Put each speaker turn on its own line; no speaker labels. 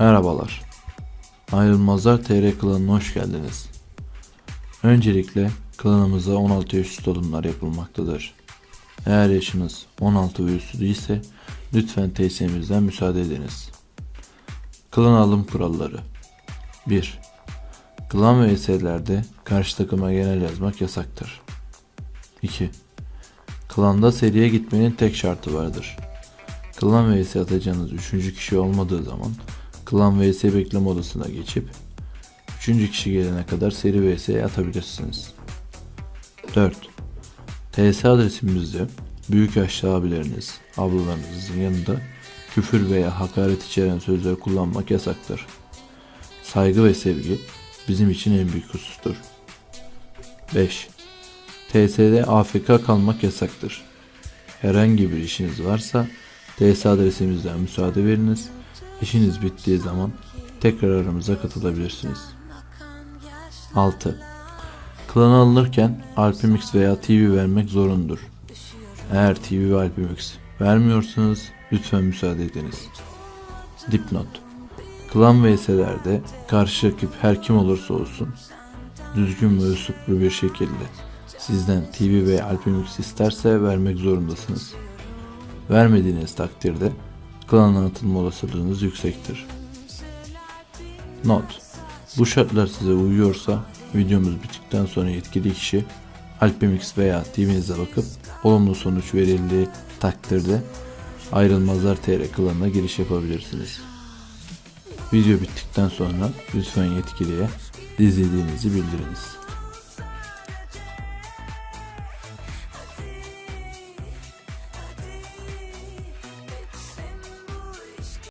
Merhabalar. Ayrılmazlar TR klanına hoş geldiniz. Öncelikle klanımıza 16 yaş üstü alımlar yapılmaktadır. Eğer yaşınız 16 ve üstü değilse lütfen TS'mizden müsaade ediniz. Klan alım kuralları 1. Klan ve VS'lerde karşı takıma genel yazmak yasaktır. 2. Klanda seriye gitmenin tek şartı vardır. Klan vs atacağınız 3. kişi olmadığı zaman Klan vs bekleme odasına geçip 3. kişi gelene kadar seri vs atabilirsiniz. 4. TS adresimizde büyük yaşlı abileriniz, ablalarınızın yanında küfür veya hakaret içeren sözler kullanmak yasaktır. Saygı ve sevgi bizim için en büyük husustur. 5. TS'de AFK kalmak yasaktır. Herhangi bir işiniz varsa TS adresimizden müsaade veriniz. İşiniz bittiği zaman tekrar aramıza katılabilirsiniz. 6. Klana alınırken Alpimix veya TV vermek zorundur. Eğer TV ve Alpimix vermiyorsanız lütfen müsaade ediniz. Dipnot Klan vs'lerde karşı rakip her kim olursa olsun düzgün ve üsluplu bir şekilde sizden TV ve Alpimix isterse vermek zorundasınız. Vermediğiniz takdirde klana atılma olasılığınız yüksektir. Not Bu şartlar size uyuyorsa videomuz bittikten sonra yetkili kişi Alpimix veya TV'nize bakıp olumlu sonuç verildiği takdirde ayrılmazlar TR klanına giriş yapabilirsiniz. Video bittikten sonra lütfen yetkiliye izlediğinizi bildiriniz.